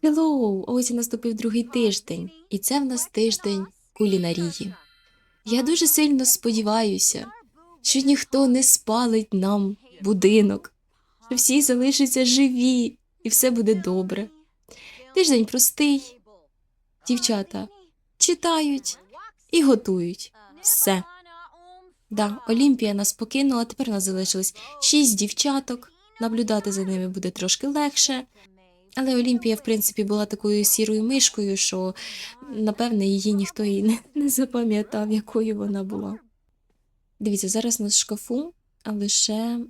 Хеллоу! Ось і наступив другий тиждень, і це в нас тиждень кулінарії. Я дуже сильно сподіваюся, що ніхто не спалить нам будинок, що всі залишаться живі і все буде добре. Тиждень простий, дівчата читають і готують. Все. Да, Олімпія нас покинула, тепер нас залишилось шість дівчаток. Наблюдати за ними буде трошки легше. Але Олімпія, в принципі, була такою сірою мишкою, що, напевне, її ніхто і не, не запам'ятав, якою вона була. Дивіться, зараз у нас шкафу лише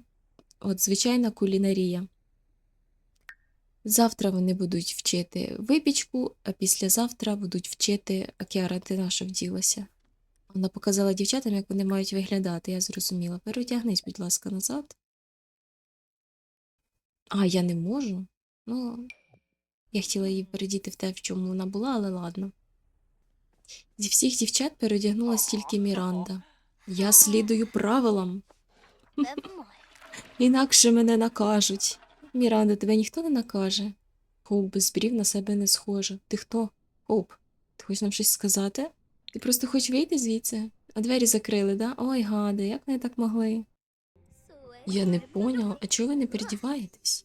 от звичайна кулінарія. Завтра вони будуть вчити випічку, а післязавтра будуть вчити Акіара, ти на що вділася. Вона показала дівчатам, як вони мають виглядати, я зрозуміла. Перетягнись, будь ласка, назад. А, я не можу. Ну, я хотіла її передіти в те, в чому вона була, але ладно. Зі всіх дівчат переодягнулась тільки Міранда. Я слідую правилам, інакше мене накажуть. Міранда, тебе ніхто не накаже. Хоуп без брів на себе не схоже. Ти хто? Хоуп, ти хочеш нам щось сказати? Ти просто хочеш вийти звідси? А двері закрили, да? Ой, гади, як вони так могли? Я не поняла, а чого ви не передіваєтесь?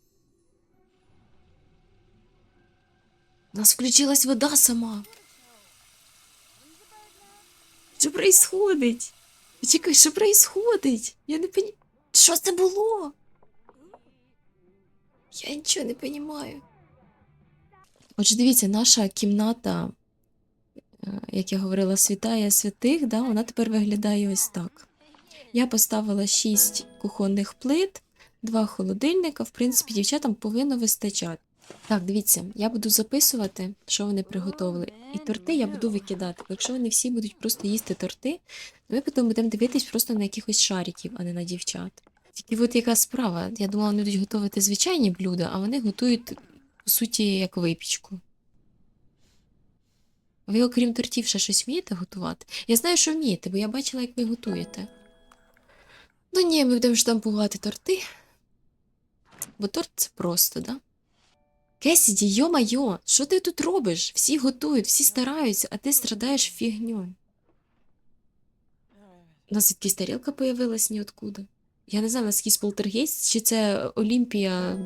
У нас включилась вода сама. Що происходить? Чекай, що происходить? Я не поні... Що це було? Я нічого не розумію. Отже, дивіться, наша кімната, е, як я говорила, святая святих, да, вона тепер виглядає ось так. Я поставила шість кухонних плит, два холодильника. В принципі, дівчатам повинно вистачати. Так, дивіться, я буду записувати, що вони приготували. І торти я буду викидати. Бо якщо вони всі будуть просто їсти торти, то ми потім будемо дивитись просто на якихось шариків, а не на дівчат. Тільки от яка справа. Я думала, вони будуть готувати звичайні блюда, а вони готують, по суті, як випічку. Ви, окрім тортів, ще щось вмієте готувати? Я знаю, що вмієте, бо я бачила, як ви готуєте. Ну ні, ми будемо штампувати торти. Бо торт це просто, да? Кесіді, йо-майо, що ти тут робиш? Всі готують, всі стараються, а ти страдаєш фігньою. У нас якась тарілка появилась ніоткуда. Я не знаю, наскільки полтергейст, чи це Олімпія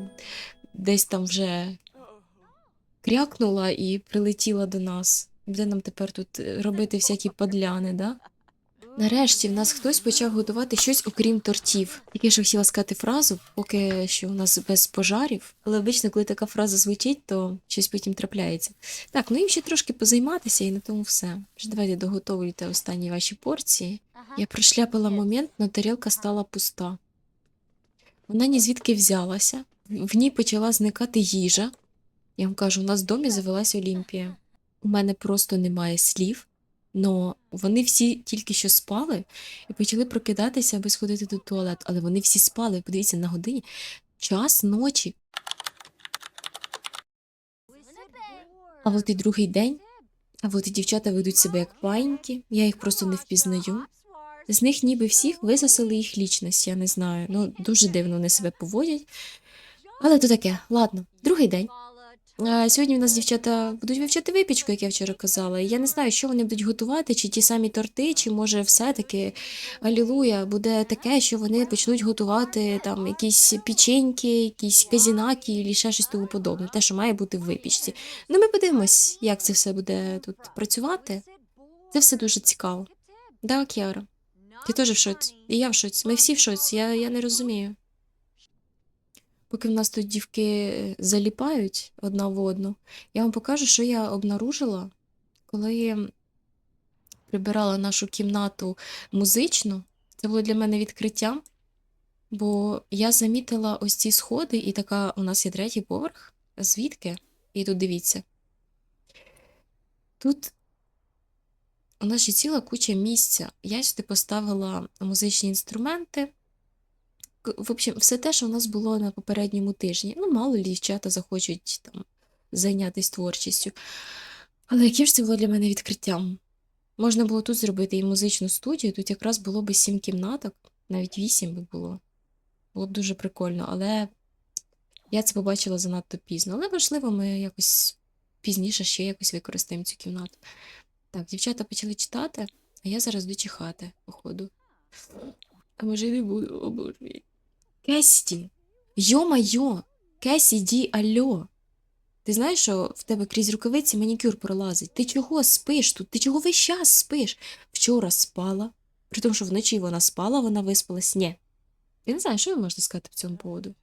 десь там вже крякнула і прилетіла до нас. Буде нам тепер тут е, робити всякі подляни, да? Нарешті в нас хтось почав готувати щось окрім тортів. Тільки що хотіла сказати фразу, поки що у нас без пожарів, але обично, коли така фраза звучить, то щось потім трапляється. Так, ну їм ще трошки позайматися і на тому все. Вже давайте доготовуйте останні ваші порції. Я прошляпила момент, но тарілка стала пуста. Вона ні звідки взялася, в ній почала зникати їжа. Я вам кажу, у нас в домі завелась Олімпія. У мене просто немає слів, но вони всі тільки що спали і почали прокидатися, аби сходити до туалету. Але вони всі спали, подивіться на годині. Час ночі. А от і другий день, а от і дівчата ведуть себе як паїньки, я їх просто не впізнаю. З них ніби всіх висосали їх лічність, я не знаю. Ну, дуже дивно вони себе поводять. Але то таке, ладно, другий день. Сьогодні в нас дівчата будуть вивчати випічку, як я вчора казала. Я не знаю, що вони будуть готувати, чи ті самі торти, чи може все-таки алілуя, буде таке, що вони почнуть готувати там якісь печеньки, якісь казінаки, і ще щось тому подобне, те, що має бути в випічці. Ну, ми подивимось, як це все буде тут працювати. Це все дуже цікаво. Да, Кіара? Ти теж в шоці. І я в шоці. Ми всі в шоці, я, я не розумію. Поки в нас тут дівки е, заліпають одна в одну, я вам покажу, що я обнаружила, коли прибирала нашу кімнату музичну. Це було для мене відкриттям, бо я замітила ось ці сходи, і така у нас є третій поверх. Звідки? І тут дивіться. Тут у нас ще ціла куча місця. Я сюди поставила музичні інструменти. В общем, все те, що у нас було на попередньому тижні. Ну, мало дівчата захочуть там зайнятися творчістю. Але яким ж це було для мене відкриттям? Можна було тут зробити і музичну студію, тут якраз було би сім кімнаток, навіть вісім би було. Було б дуже прикольно, але я це побачила занадто пізно. Але, можливо, ми якось пізніше ще якось використаємо цю кімнату. Так, дівчата почали читати, а я зараз йду чихати, походу. А може й не буду, о боже мій. Кесіді! Йо-майо! Кесіді, альо! Ти знаєш, що в тебе крізь рукавиці манікюр пролазить? Ти чого спиш тут? Ти чого весь час спиш? Вчора спала. При тому, що вночі вона спала, вона виспалась. Ні. Я не знаю, що ви можете сказати по цьому поводу.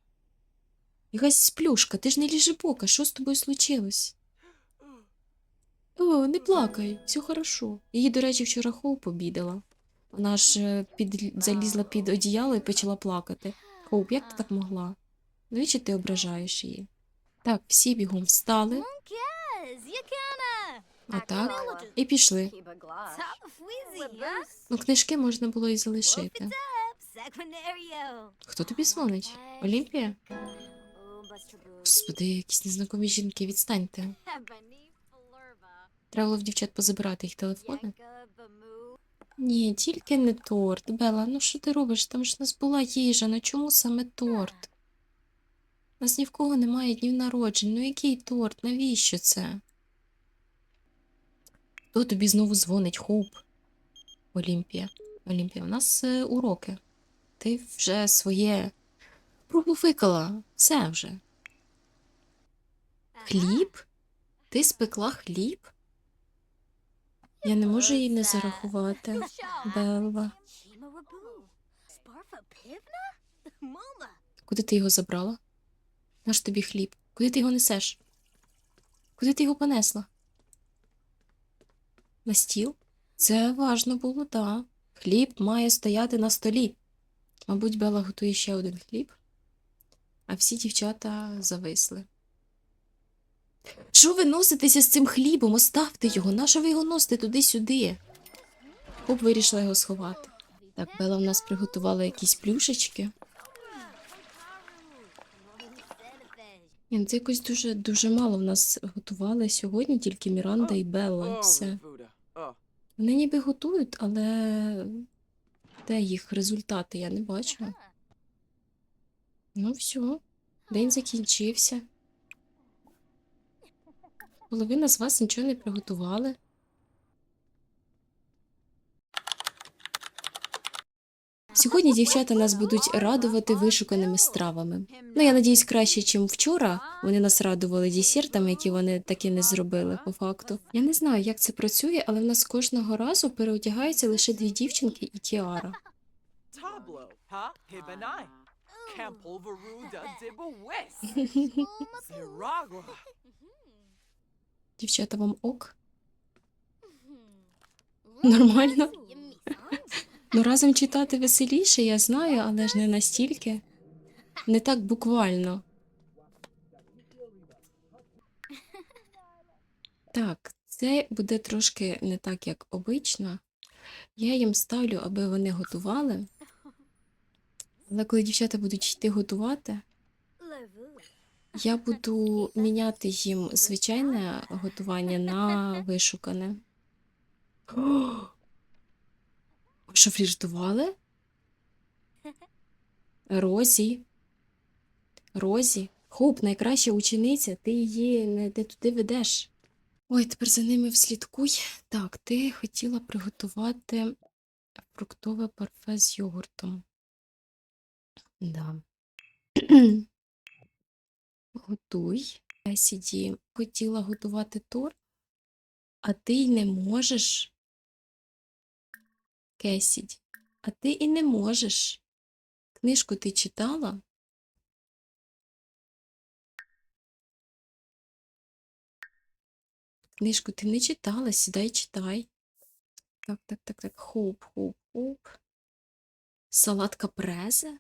Якась сплюшка, ти ж не ліжебока, що з тобою случилось? О, не плакай, все хорошо. Її, до речі, вчора Хоуп обідала. Вона ж е, під... залізла під одіяло і почала плакати. Хоуп, як ти так могла? Навіщо ти ображаєш її? Так, всі бігом встали, отак, і пішли. Ну, книжки можна було і залишити. Хто тобі дзвонить? Олімпія? Господи, якісь незнакомі жінки, відстаньте. Треба було в дівчат позабирати їх телефони. Ні, тільки не торт. Бела, ну що ти робиш? Там ж у нас була їжа, ну чому саме торт? У нас ні в кого немає днів народжень. Ну який торт? Навіщо це? Хто тобі знову дзвонить, Хоуп? Олімпія. Олімпія, у нас е, уроки. Ти вже своє пробуфикала. Все вже. Хліб? Ти спекла хліб? Я не можу їй не зарахувати. Белва. Куди ти його забрала? Наш тобі хліб. Куди ти його несеш? Куди ти його понесла? На стіл? Це важно було, так. Хліб має стояти на столі. Мабуть, Бела готує ще один хліб, а всі дівчата зависли. Що ви носитеся з цим хлібом? Оставте його. Нащо ви його носите туди-сюди? Хоп вирішила його сховати. Так, Бела в нас приготувала якісь плюшечки. Ні, ну це якось дуже, дуже мало в нас готували сьогодні, тільки Міранда і Белла, все. Вони ніби готують, але де їх результати я не бачу. Ну, все, день закінчився. Половина з вас нічого не приготували. Сьогодні дівчата нас будуть радувати вишуканими стравами. Ну, я надіюсь, краще, ніж вчора. Вони нас радували десертами, які вони таки не зробили по факту. Я не знаю, як це працює, але в нас кожного разу переодягаються лише дві дівчинки і Кіара. Дівчата, вам ок? Нормально? Ну, разом читати веселіше, я знаю, але ж не настільки. Не так буквально. Так, це буде трошки не так, як обично. Я їм ставлю, аби вони готували. Але коли дівчата будуть йти готувати, я буду міняти їм звичайне готування на вишукане. О! Що, фліртували? Розі. Розі. Хоп, найкраща учениця, ти її не де туди ведеш. Ой, тепер за ними вслідкуй. Так, ти хотіла приготувати фруктове парфе з йогуртом. Да. Готуй. Сіді хотіла готувати торт, а ти й не можеш. Кесіді, а ти і не можеш. Книжку ти читала? Книжку ти не читала, сідай читай. Так, так, так, так. Хоп, хоп, хоп. Салат капрезе?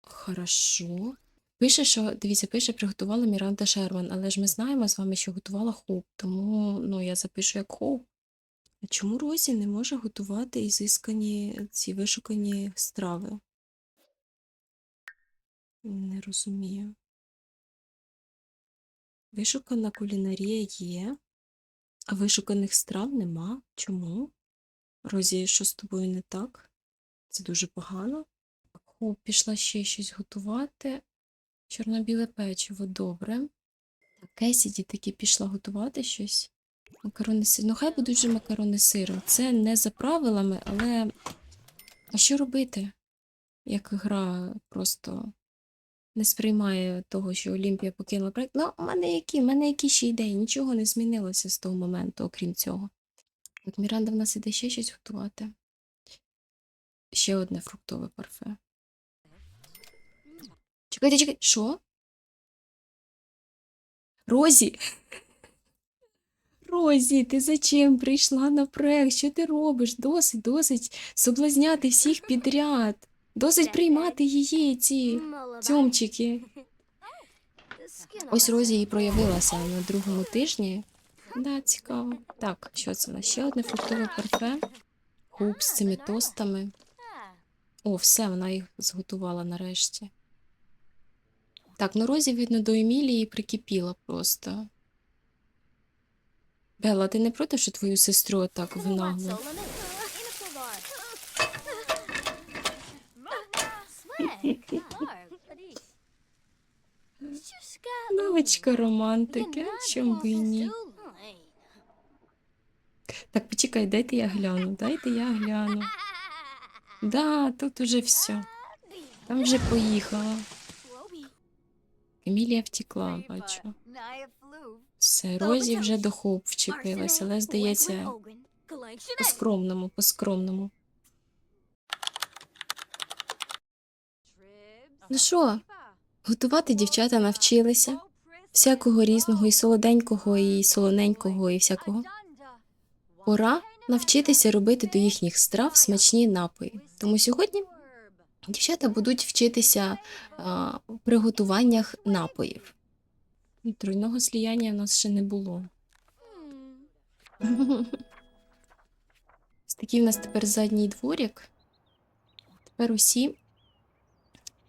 Хорошо. Пише, що, дивіться, пише, приготувала Міранда Шерман, але ж ми знаємо з вами, що готувала Хоуп, тому ну, я запишу як Хоуп. А чому Розі не може готувати ізискані ці вишукані страви? Не розумію. Вишукана кулінарія є, а вишуканих страв нема. Чому? Розі, що з тобою не так? Це дуже погано. Хоуп пішла ще щось готувати. Чорно-біле печиво, добре. Кесіді таки пішла готувати щось. Макарони сиром. Ну, хай будуть вже макарони сиром. Це не за правилами, але. А що робити? Як гра просто не сприймає того, що Олімпія покинула проект. Ну, у мене які? У мене які ще ідеї? Нічого не змінилося з того моменту, окрім цього. От Міранда в нас іде ще щось готувати. Ще одне фруктове парфе. Чекайте, чекайте, що? Розі! Розі, ти зачем прийшла на проект? Що ти робиш? Досить, досить соблазняти всіх підряд. Досить приймати її, ці цьомчики. Ось Розі і проявилася на другому тижні. Да, цікаво. Так, що це у нас? Ще одне фруктове парфе. Куб з цими тостами. О, все, вона їх зготувала нарешті. Так, ну Розі, видно, до Емілії прикипіла просто. Белла, ти не проти, що твою сестру так внагло? Навичка романтики, чому би і ні? Так, почекай, дайте я гляну, дайте я гляну. Да, тут уже все. Там вже поїхала. Емілія втекла, бачу. Все, Розі вже до хоп вчепилась, але здається, по-скромному, по-скромному. Ну що, готувати дівчата навчилися. Всякого різного, і солоденького, і солоненького, і всякого. Пора навчитися робити до їхніх страв смачні напої. Тому сьогодні дівчата будуть вчитися а, у приготуваннях напоїв. Тройного сліяння в нас ще не було. Ось такий в нас тепер задній дворик. Тепер усі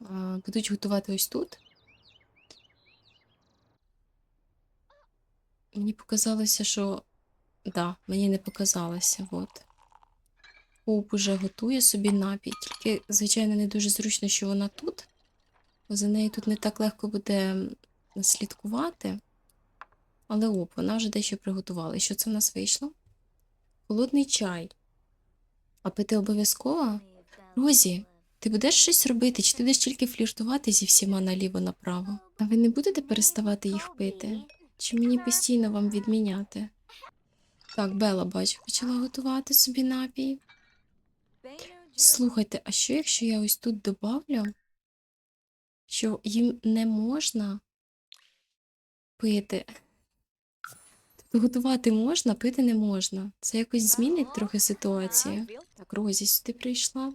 а, будуть готувати ось тут. Мені показалося, що. Да, мені не показалося. От. Оп уже готує собі напій. Тільки, звичайно, не дуже зручно, що вона тут. Бо за нею тут не так легко буде слідкувати. Але оп, вона вже дещо приготувала. І що це в нас вийшло? Холодний чай. А пити обов'язково? Розі, ти будеш щось робити, чи ти будеш тільки фліртувати зі всіма наліво-направо? А ви не будете переставати їх пити? Чи мені постійно вам відміняти? Так, Бела, бачу, почала готувати собі напій. Слухайте, а що якщо я ось тут добавлю, що їм не можна пити? Тобто готувати можна, пити не можна. Це якось змінить трохи ситуацію. Так, Розі сюди прийшла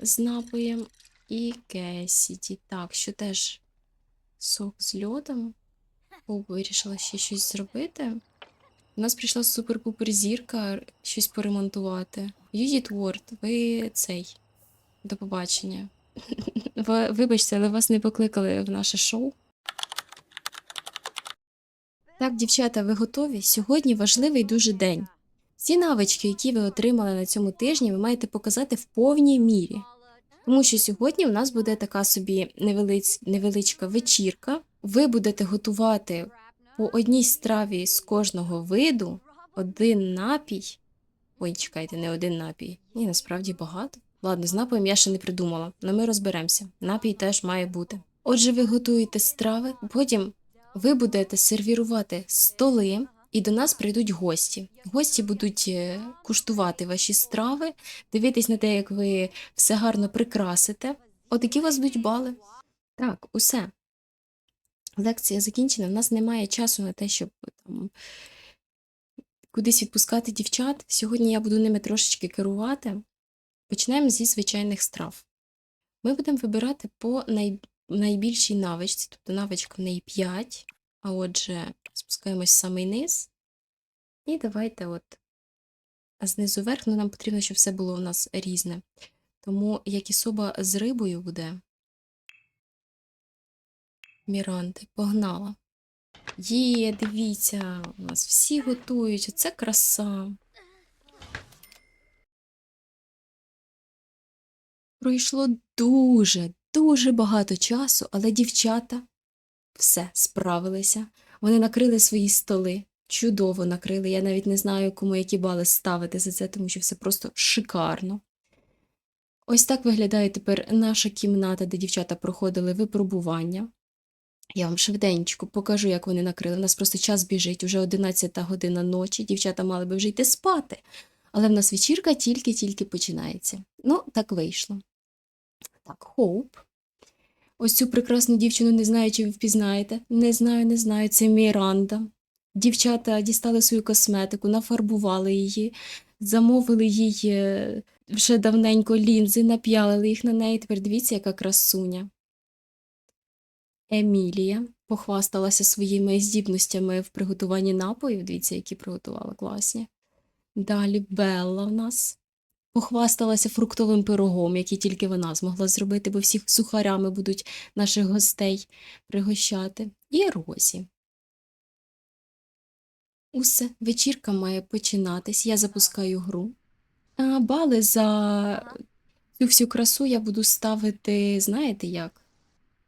з напоєм і Кесіді. Так, що теж сок з льодом. О, вирішила ще щось зробити. У нас прийшла супер-пупер зірка щось поремонтувати. Юдіт Ворд, ви цей. До побачення. Ви- Вибачте, але вас не покликали в наше шоу. Так, дівчата, ви готові? Сьогодні важливий дуже день. Всі навички, які ви отримали на цьому тижні, ви маєте показати в повній мірі. Тому що сьогодні у нас буде така собі невелиць, невеличка вечірка. Ви будете готувати по одній страві з кожного виду один напій. Ой, чекайте, не один напій. Ні, насправді багато. Ладно, з напоєм я ще не придумала, але ми розберемося. Напій теж має бути. Отже, ви готуєте страви, потім ви будете сервірувати столи, і до нас прийдуть гості. Гості будуть е, куштувати ваші страви, дивитись на те, як ви все гарно прикрасите. Отакі у вас будуть бали. Так, усе. Лекція закінчена. У нас немає часу на те, щоб там кудись відпускати дівчат. Сьогодні я буду ними трошечки керувати. Почнемо зі звичайних страв. Ми будемо вибирати по най... найбільшій навичці, тобто навичка в неї 5. А отже, спускаємось в самий низ. І давайте от знизу вверх, ну нам потрібно, щоб все було у нас різне. Тому якісоба з рибою буде. Міранти, погнала. Є, дивіться, у нас всі готують, оце краса. Пройшло дуже, дуже багато часу, але дівчата все, справилися. Вони накрили свої столи. Чудово накрили. Я навіть не знаю, кому які бали ставити за це, тому що все просто шикарно. Ось так виглядає тепер наша кімната, де дівчата проходили випробування. Я вам швиденько покажу, як вони накрили. У нас просто час біжить, уже 11 година ночі. Дівчата мали би вже йти спати. Але в нас вечірка тільки-тільки починається. Ну, так вийшло. Так, Хоуп. Ось цю прекрасну дівчину не знаю, чи ви впізнаєте. Не знаю, не знаю. Це Міранда. Дівчата дістали свою косметику, нафарбували її, замовили їй е, вже давненько лінзи, нап'ялили їх на неї. Тепер дивіться, яка красуня. Емілія похвасталася своїми здібностями в приготуванні напоїв. Дивіться, які приготувала класні. Далі Белла в нас похвасталася фруктовим пирогом, який тільки вона змогла зробити, бо всіх сухарями будуть наших гостей пригощати. І Розі. Усе, вечірка має починатись. Я запускаю гру. А бали за цю всю красу я буду ставити, знаєте як?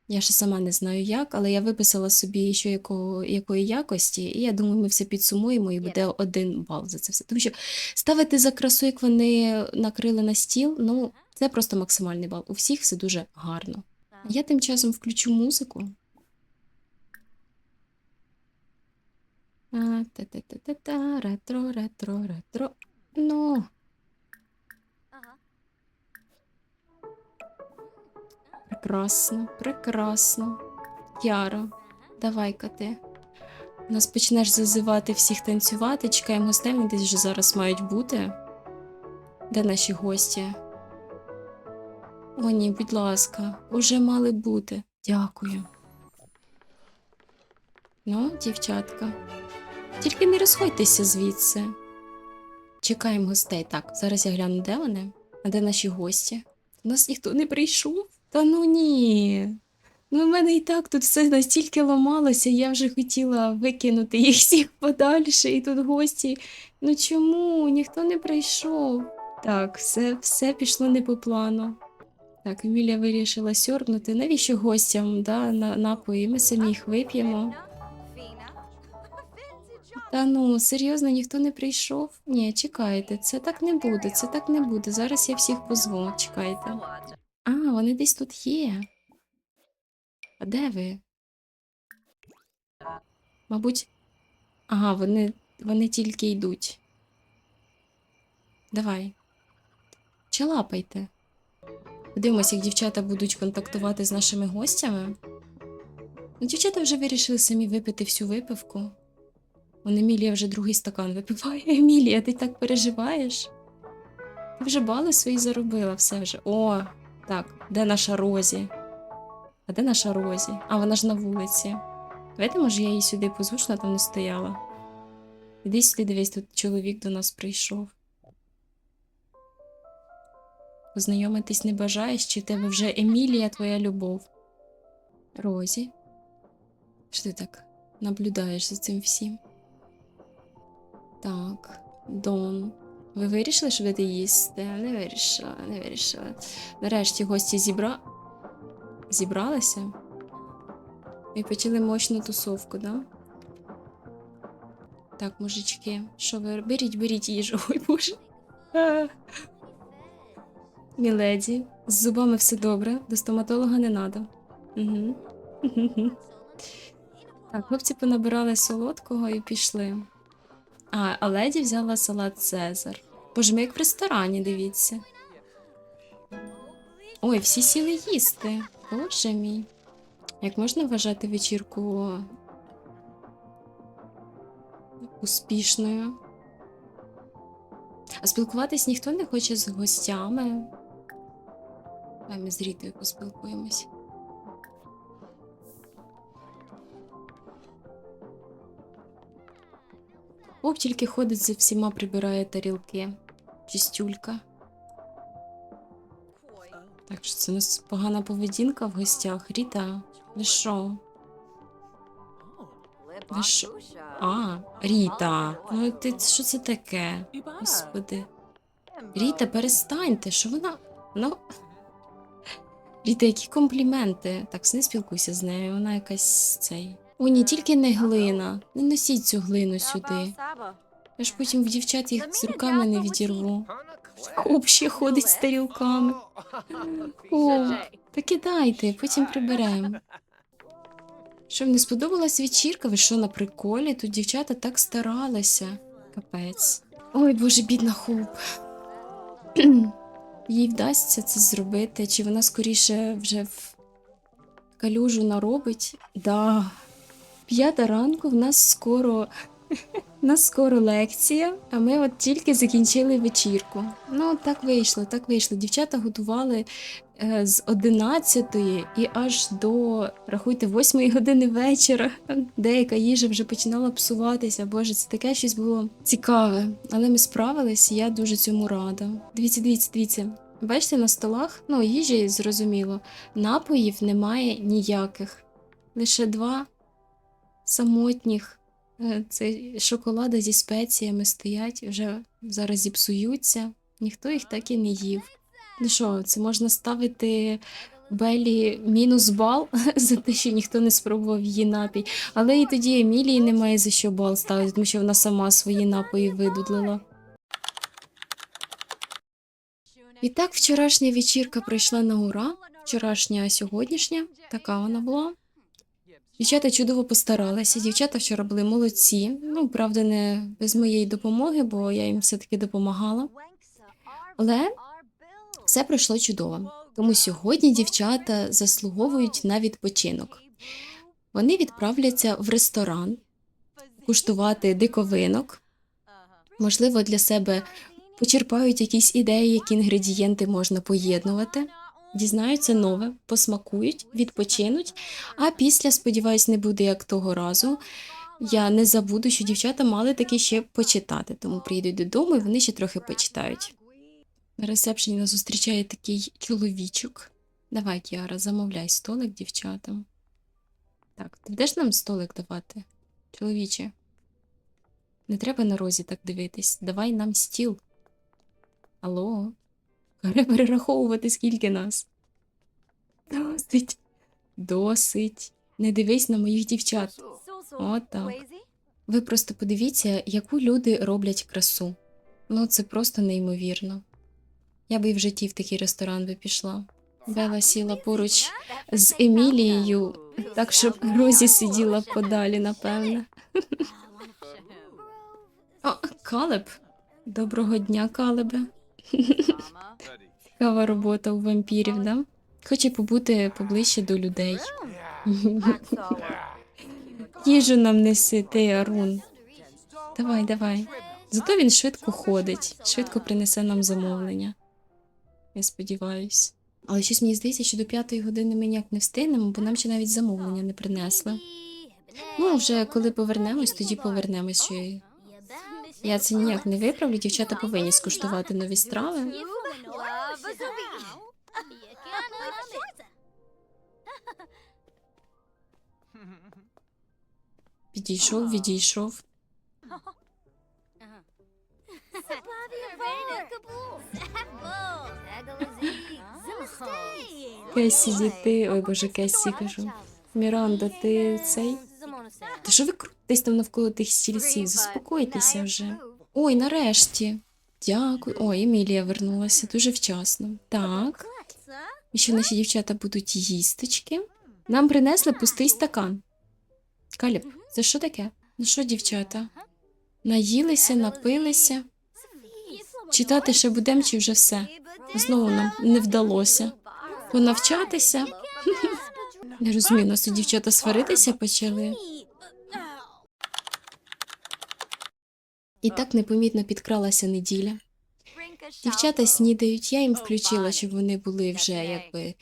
Я ще сама не знаю як, але я виписала собі, що якого, якої якості, і я думаю, ми все підсумуємо і буде один бал за це все. Тому що ставити за красу, як вони накрили на стіл, ну, це просто максимальний бал. У всіх все дуже гарно. Я тим часом включу музику. А, та-та-та-та-та, ретро, ретро, ретро. Ну, прекрасно, прекрасно. Яро, давай-ка ти. У нас почнеш зазивати всіх танцювати. Чекаємо гостей, десь вже зараз мають бути. Де наші гості? О, ні, будь ласка, уже мали бути. Дякую. Ну, дівчатка. Тільки не розходьтеся звідси. Чекаємо гостей. Так, зараз я гляну, де вони? А де наші гості? У нас ніхто не прийшов? Та ну ні. Ну, в мене і так тут все настільки ламалося, я вже хотіла викинути їх всіх подальше, і тут гості. Ну чому? Ніхто не прийшов. Так, все, все пішло не по плану. Так, Емілія вирішила сьорбнути. Навіщо гостям да, на напої? Ми самі їх вип'ємо. Та ну, серйозно, ніхто не прийшов? Ні, чекайте, це так не буде, це так не буде. Зараз я всіх позву, чекайте. А, вони десь тут є. А де ви? Мабуть. Ага, вони, вони тільки йдуть. Давай. Чалапайте. Подивимося, як дівчата будуть контактувати з нашими гостями. Ну, дівчата вже вирішили самі випити всю випивку. Вон Емілія вже другий стакан випиває. Емілія, ти так переживаєш? Ти вже бали свої заробила, все вже. О, так, де наша Розі? А де наша Розі? А вона ж на вулиці. Давайте, може, я її сюди позву, що вона там не стояла. Іди сюди, дивись, тут чоловік до нас прийшов. Познайомитись не бажаєш, чи в тебе вже Емілія твоя любов? Розі? Що ти так наблюдаєш за цим всім? Так, Дон. Ви вирішили, що будете їсти? Не вирішила, не вирішила. Нарешті гості зібра... зібралися і почали мощну тусовку, да? Так, мужички, що ви беріть, беріть їжу, ой боже. Міледі, з зубами все добре, до стоматолога не треба. Угу. Так, хлопці понабирали солодкого і пішли. А, а леді взяла салат Цезар. Боже, ми як в ресторані, дивіться. Ой, всі сіли їсти. Боже мій. Як можна вважати вечірку успішною? А спілкуватись ніхто не хоче з гостями. Давай ми з Рітою поспілкуємось. Поп тільки ходить за всіма, прибирає тарілки. Чистюлька. Так що це у нас погана поведінка в гостях. Ріта, ви що? Ви що? А, Ріта. Ну ти що це таке? Господи. Ріта, перестаньте, що вона. Ну. Літа, які компліменти. Так, не спілкуйся з нею, вона якась цей. О, ні, тільки не глина. Не носіть цю глину сюди. Я ж потім в дівчат їх з руками не відірву. Коп ще ходить з тарілками. О, та кидайте, потім приберемо. Що, не сподобалась вечірка? Ви що, на приколі? Тут дівчата так старалися. Капець. Ой, боже, бідна хоп. Їй вдасться це зробити, чи вона скоріше вже в калюжу наробить? Да. П'ята ранку в нас скоро. Нас скоро лекція, а ми от тільки закінчили вечірку. Ну, так вийшло, так вийшло. Дівчата готували е, з 11 і аж до, рахуйте, 8 години вечора. Деяка їжа вже починала псуватися. Боже, це таке щось було цікаве. Але ми справились, і я дуже цьому рада. Дивіться, дивіться, дивіться. Бачите, на столах, ну, їжі зрозуміло, напоїв немає ніяких. Лише два самотніх. Е, Це шоколади зі спеціями стоять, вже зараз зіпсуються. Ніхто їх так і не їв. Ну що, це можна ставити Белі мінус бал за те, що ніхто не спробував її напій. Але і тоді Емілії немає за що бал ставити, тому що вона сама свої напої видудлила. І так вчорашня вечірка пройшла на ура. Вчорашня, а сьогоднішня така вона була. Дівчата чудово постаралися. Дівчата вчора були молодці. Ну, правда, не без моєї допомоги, бо я їм все-таки допомагала. Але все пройшло чудово. Тому сьогодні дівчата заслуговують на відпочинок. Вони відправляться в ресторан куштувати диковинок. Можливо, для себе почерпають якісь ідеї, які інгредієнти можна поєднувати. Дізнаються нове, посмакують, відпочинуть. А після, сподіваюсь, не буде як того разу. Я не забуду, що дівчата мали таки ще почитати, тому приїдуть додому і вони ще трохи почитають. На ресепшені нас зустрічає такий чоловічок. Давай, Кіара, замовляй столик дівчатам. Так, ти будеш нам столик давати? Чоловіче. Не треба на розі так дивитись. Давай нам стіл. Алло. Перераховувати, скільки нас. Досить. Досить. Не дивись на моїх дівчат. Отак. Ви просто подивіться, яку люди роблять красу. Ну, це просто неймовірно. Я би і в житті в такий ресторан би пішла. Бела сіла поруч з Емілією, так щоб Розі сиділа подалі, напевне. О, Калеб. Доброго дня, Калебе. Цікава робота у вампірів, да? Хоче побути поближче до людей. Їжу нам неси, ти, Арун. Давай, давай. Зато він швидко ходить, швидко принесе нам замовлення. Я сподіваюсь. Але щось мені здається, що до п'ятої години ми ніяк не встигнемо, бо нам ще навіть замовлення не принесли. Ну, вже коли повернемось, тоді повернемось. Що я- це ніяк не виправлю. Дівчата повинні скуштувати нові страви. Підійшов, відійшов. Кесі, діти. Ой, боже, Кесі, кажу. Міранда, ти цей. Та що ви крутитесь там навколо тих стільців? Заспокойтеся вже. Ой, нарешті. Дякую. Ой, Емілія вернулася дуже вчасно. Так. І що наші дівчата будуть їсточки? Нам принесли пустий стакан. Каліб, це що таке? Ну що, дівчата? Наїлися, напилися. Читати ще будемо чи вже все? Знову нам не вдалося. Понавчатися? Не розумію, нас тут дівчата сваритися почали. І так непомітно підкралася неділя. Дівчата снідають, я їм включила, щоб вони були вже якби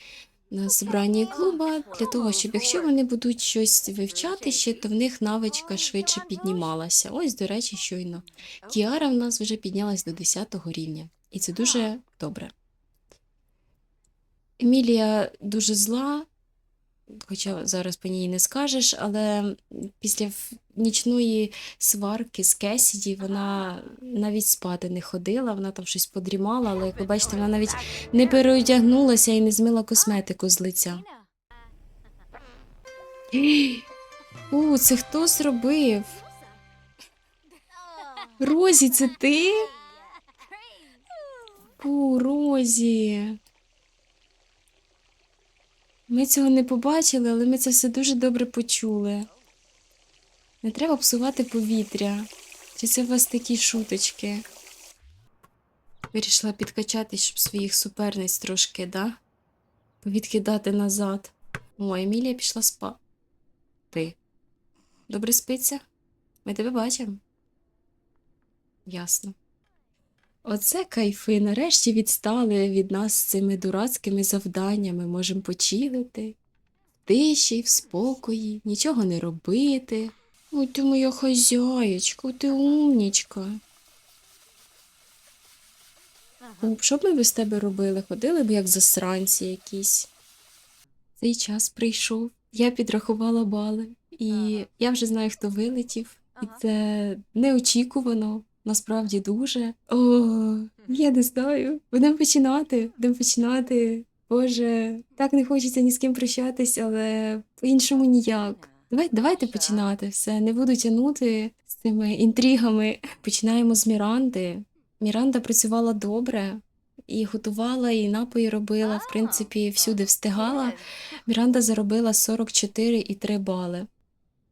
на збранні клуба, для того, щоб якщо вони будуть щось вивчати ще, то в них навичка швидше піднімалася. Ось, до речі, щойно. Кіара в нас вже піднялась до 10 рівня, і це дуже добре. Емілія дуже зла, хоча зараз по ній не скажеш, але після нічної сварки з Кесіді вона навіть спати не ходила, вона там щось подрімала, але як ви бачите, вона навіть не переодягнулася і не змила косметику з лиця. У, це хто зробив? Розі, це ти? У, Розі. Ми цього не побачили, але ми це все дуже добре почули. Не треба псувати повітря. Чи це у вас такі шуточки? Вирішила підкачатись, щоб своїх суперниць трошки, да? Повідкидати назад. О, Емілія пішла спа. Ти. Добре спиться? Ми тебе бачимо. Ясно. Оце кайфи. Нарешті відстали від нас цими дурацькими завданнями. Можемо почилити. В тиші, в спокої, нічого не робити. Ой, ти моя хазяєчка, ти умнічка. О, Що б ми без тебе робили? Ходили б як засранці якісь. Цей час прийшов. Я підрахувала бали, і Ага. я вже знаю, хто вилетів. І це неочікувано, насправді дуже. О, я не знаю. Будемо починати. Будемо починати. Боже, так не хочеться ні з ким прощатись, але по-іншому ніяк. Давай, давайте починати все. Не буду тягнути з цими інтригами. Починаємо з Міранди. Міранда працювала добре і готувала, і напої робила. В принципі, всюди встигала. Міранда заробила 44,3 бали.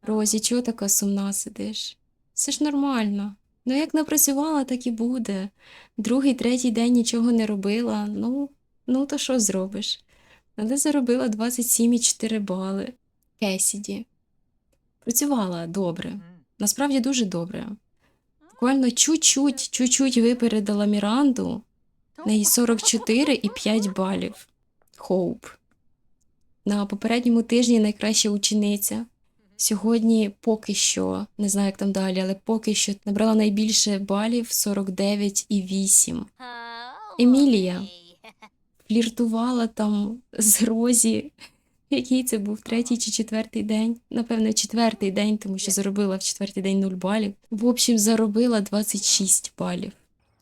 Розі, чого така сумна сидиш? Все ж нормально. Ну, як напрацювала, так і буде. Другий, третій день нічого не робила. Ну, ну то що зробиш? Але заробила 27,4 бали. Кесіді. Працювала добре. Насправді дуже добре. Буквально чуть-чуть, чуть-чуть випередила Міранду. В неї 44 і 5 балів. Хоуп. На попередньому тижні найкраща учениця. Сьогодні поки що, не знаю, як там далі, але поки що набрала найбільше балів 49,8. Емілія. Фліртувала там з Розі. Який це був третій чи четвертий день? Напевно, четвертий день, тому що заробила в четвертий день 0 балів. В общем, заробила 26 балів.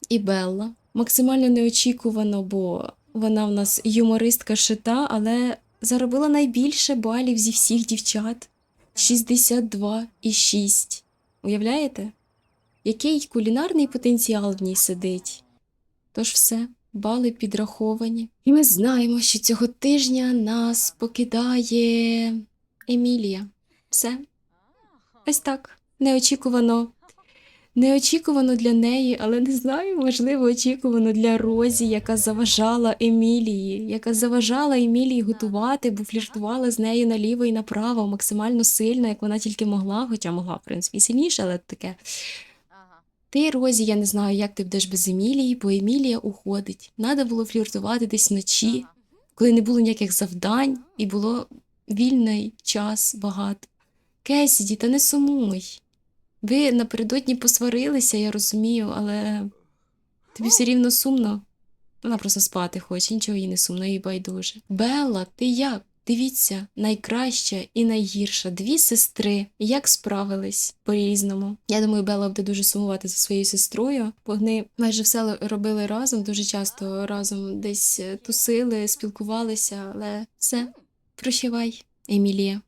І Белла. Максимально неочікувано, бо вона в нас юмористка шита, але заробила найбільше балів зі всіх дівчат. 62,6. Уявляєте? Який кулінарний потенціал в ній сидить? Тож все, бали підраховані. І ми знаємо, що цього тижня нас покидає Емілія. Все, ось так. Неочікувано. Неочікувано для неї, але не знаю, можливо, очікувано для Розі, яка заважала Емілії, яка заважала Емілії готувати, бо фліртувала з нею наліво і направо максимально сильно, як вона тільки могла, хоча могла, в принципі, сильніше, але таке. Ти, Розі, я не знаю, як ти будеш без Емілії, бо Емілія уходить. Надо було фліртувати десь вночі, коли не було ніяких завдань і було вільний час багато. Кесіді, та не сумуй. Ви напередодні посварилися, я розумію, але тобі все рівно сумно. Вона просто спати хоче, нічого їй не сумно, їй байдуже. Белла, ти як? Дивіться, найкраща і найгірша. Дві сестри. Як справились по-різному. Я думаю, Белла буде дуже сумувати за своєю сестрою, вони майже все робили разом, дуже часто разом десь е, тусили, спілкувалися, але все, прощавай, Емілія.